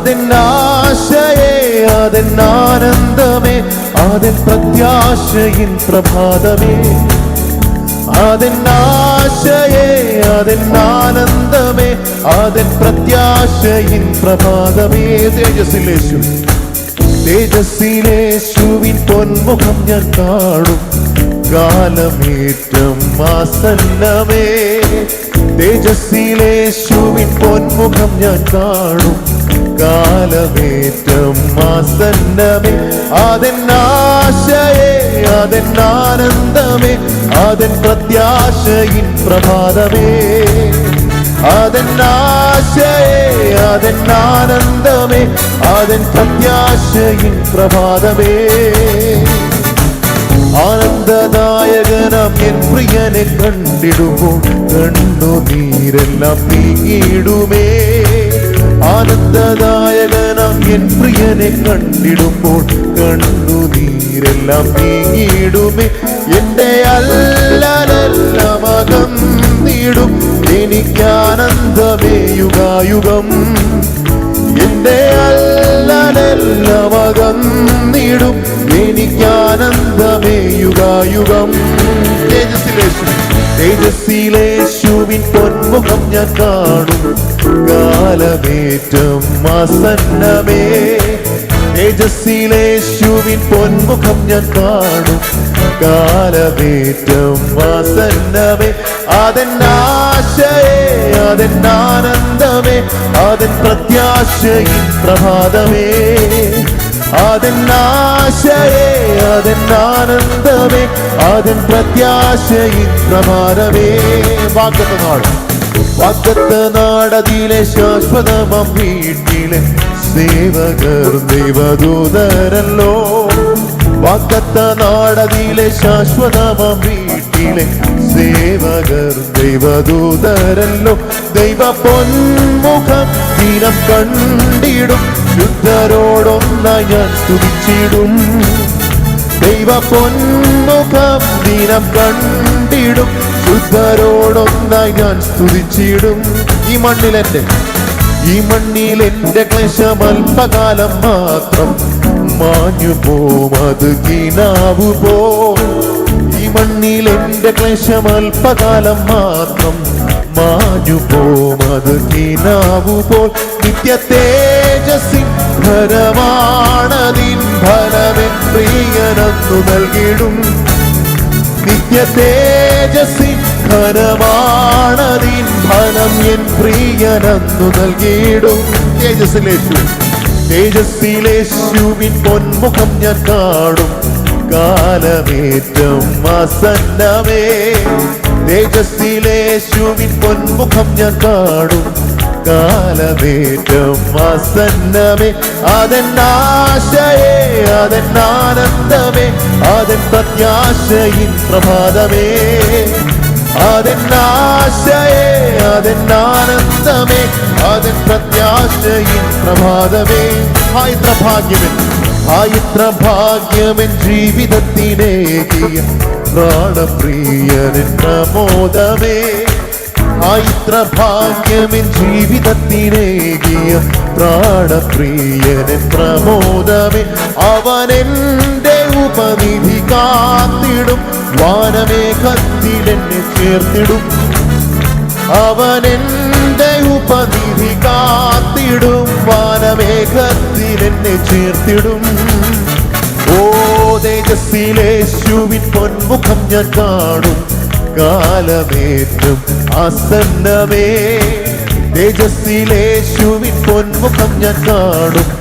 അതിൻ ആശയേ അതിൻ ആനന്ദമേ അതിൻ പ്രത്യാശയിൻ പ്രഭാതമേ. അതിൻ ആശയേ അതിൻ ആനന്ദമേ അതിൻ പ്രത്യാശയിൻ പ്രഭാതമേ തേജസ്സിലേശു തേജസ്സിലേശുവിൻ പൊന്മുഖം ഞാൻ കാണും. കാലമേറ്റം ആസന്നമേ. തേജസ്സിലേശുവിൻ പൊന്മുഖം ഞാൻ കാണും. കാലമേറ്റം ആസന്നമേ. അതെ ആശയേ അതെ ആനന്ദമേ അതെ പ്രത്യാശയിൻ പ്രഭാതമേ. അതെ ആശയേ അതെ ആനന്ദമേ അതെ പ്രത്യാശയിൻ പ്രഭാതമേ. ആനന്ദദായകനം എൻ പ്രിയനെ കണ്ടിടുമ്പോൾ കണ്ണുനീരെല്ലാം നീങ്ങിടുമേ ആനന്ദദായകനം എൻ പ്രിയനെ കണ്ടിടുമ്പോൾ കണ്ണുനീരെല്ലാം നീങ്ങിയിടുമേ. എന്റെ അല്ലലെല്ലാം അകന്നിടും നീടും. യുഗായുഗം എന്റെ അല്ലലെല്ലാം അകന്നിടും നീടും യുഗായുഗം തേജസ്സിലേശു തേജസ്സിലേശുവിൻ പൊന്മുഖം ഞാൻ കാണും കാലമേറ്റം ആസന്നമേ. തേജസ്സിലേശുവിൻ പൊന്മുഖം ഞാൻ കാണും. കാലമേറ്റം ആസന്നമേ. അതൻ ആശയേ അതൻ ആനന്ദമേ അതൻ പ്രത്യാശയിൻ പ്രഭാതമേ. അതൻ ആശയേ അതൻ ആനന്ദമേ അതൻ പ്രത്യാശയിൻ പ്രഭാതമേ. വാക്കത്ത വാക്കത്ത നാടതിലെ ശാശ്വതമം വീട്ടിലെ സേവകർ ദൈവദൂതരല്ലോ. വാക്കത്ത നാടതിലെ ശാശ്വതമം വീട്ടിലെ സേവകർ ദൈവദൂതരല്ലോ. ദൈവ പൊന്മുഖം ദിനം കണ്ടിടും യുദ്ധരോടൊന്ന ഞാൻ സ്തുതിച്ചിടും ദൈവ പൊന്മുഖം ദിനം കണ്ടിടും ശുദ്ധരോടൊന്നായി ഞാൻ സ്തുതിച്ചിടും. ഈ മണ്ണിലെന്റെ ഈ മണ്ണിൽ എന്റെ അല്പകാലം മാത്രം മാഞ്ഞു പോം അത് കിനാവു പോ ഈ മണ്ണിൽ എന്റെ അല്പകാലം മാത്രം മാഞ്ഞു പോം അത് കിനാവു പോൽ നിത്യ തേജസ്സിൻ ഫലമാണതിൻ പ്രിയനന്നു നൽകിടും നിത്യ തേജസ്സിൻ ഘനമാണതിൻ ഫലം എൻ പ്രിയനന്നു നൽകിയിടും. തേജസ്സിലേശു. തേജസ്സിലേശുവിൻ പൊന്മുഖം ഞാൻ കാണും. കാലമേറ്റം ആസന്നമേ. തേജസ്സിലേശുവിൻ പൊന്മുഖം ഞാൻ കാണും. കാലമേറ്റം വസന്നമേ അതൻ ആശയേ അതൻ ആനന്ദമേ അതൻ പ്രത്യാശയിൻ പ്രഭാതമേ. അതൻ ആശയേ അതൻ ആനന്ദമേ അതൻ പ്രത്യാശയിൻ പ്രഭാതമേ ഹൈത്ര ഭാഗ്യമൻ ഹൈത്ര ഭാഗ്യമൻ ജീവിതത്തിനേകിയ പ്രാണപ്രിയൻ പ്രമോദമേ. ആയിത്ര ഭാഗ്യമിൻ ജീവിതത്തിനേകിയ പ്രാണപ്രിയനൻ പ്രമോദമേ. അവൻ എന്റെ ഉപനിധി കാത്തിടും വാനമേഘത്തിലെന്നെ ചേർത്തിടും. അവൻ എന്റെ ഉപനിധി കാത്തിടും വാനമേഘത്തിലെന്നെ ചേർത്തിടും. ഓ തേജസ്സിലേശുവിൻ പൊൻമുഖം ഞാൻ കാണും. കാലമേറ്റും ആസന്നമേ. തേജസ്സിലേശുവിൻ പൊന്മുഖം ഞാൻ കാണും.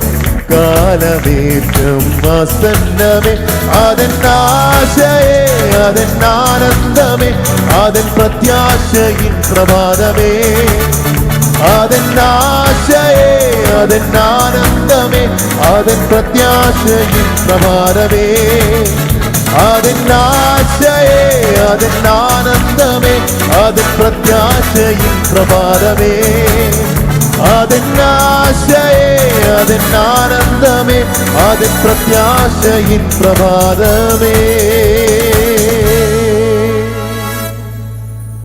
കാലമേറ്റം ആസന്നമേ. അതൻ ആശയേ അതൻ ആനന്ദമേ. അതൻ പ്രത്യാശയിൻ പ്രഭാതമേ. അതൻ ആശയേ അതൻ ആനന്ദമേ. അതൻ പ്രത്യാശയിൻ പ്രഭാതമേ. അതൻ ആശയേ അതൻ ആനന്ദമേ അത് പ്രത്യാശയും പ്രഭാതമേ. അതിനാശയേ അതിനാനന്ദമേ അതൻ പ്രത്യാശയിൻ പ്രഭാതമേ.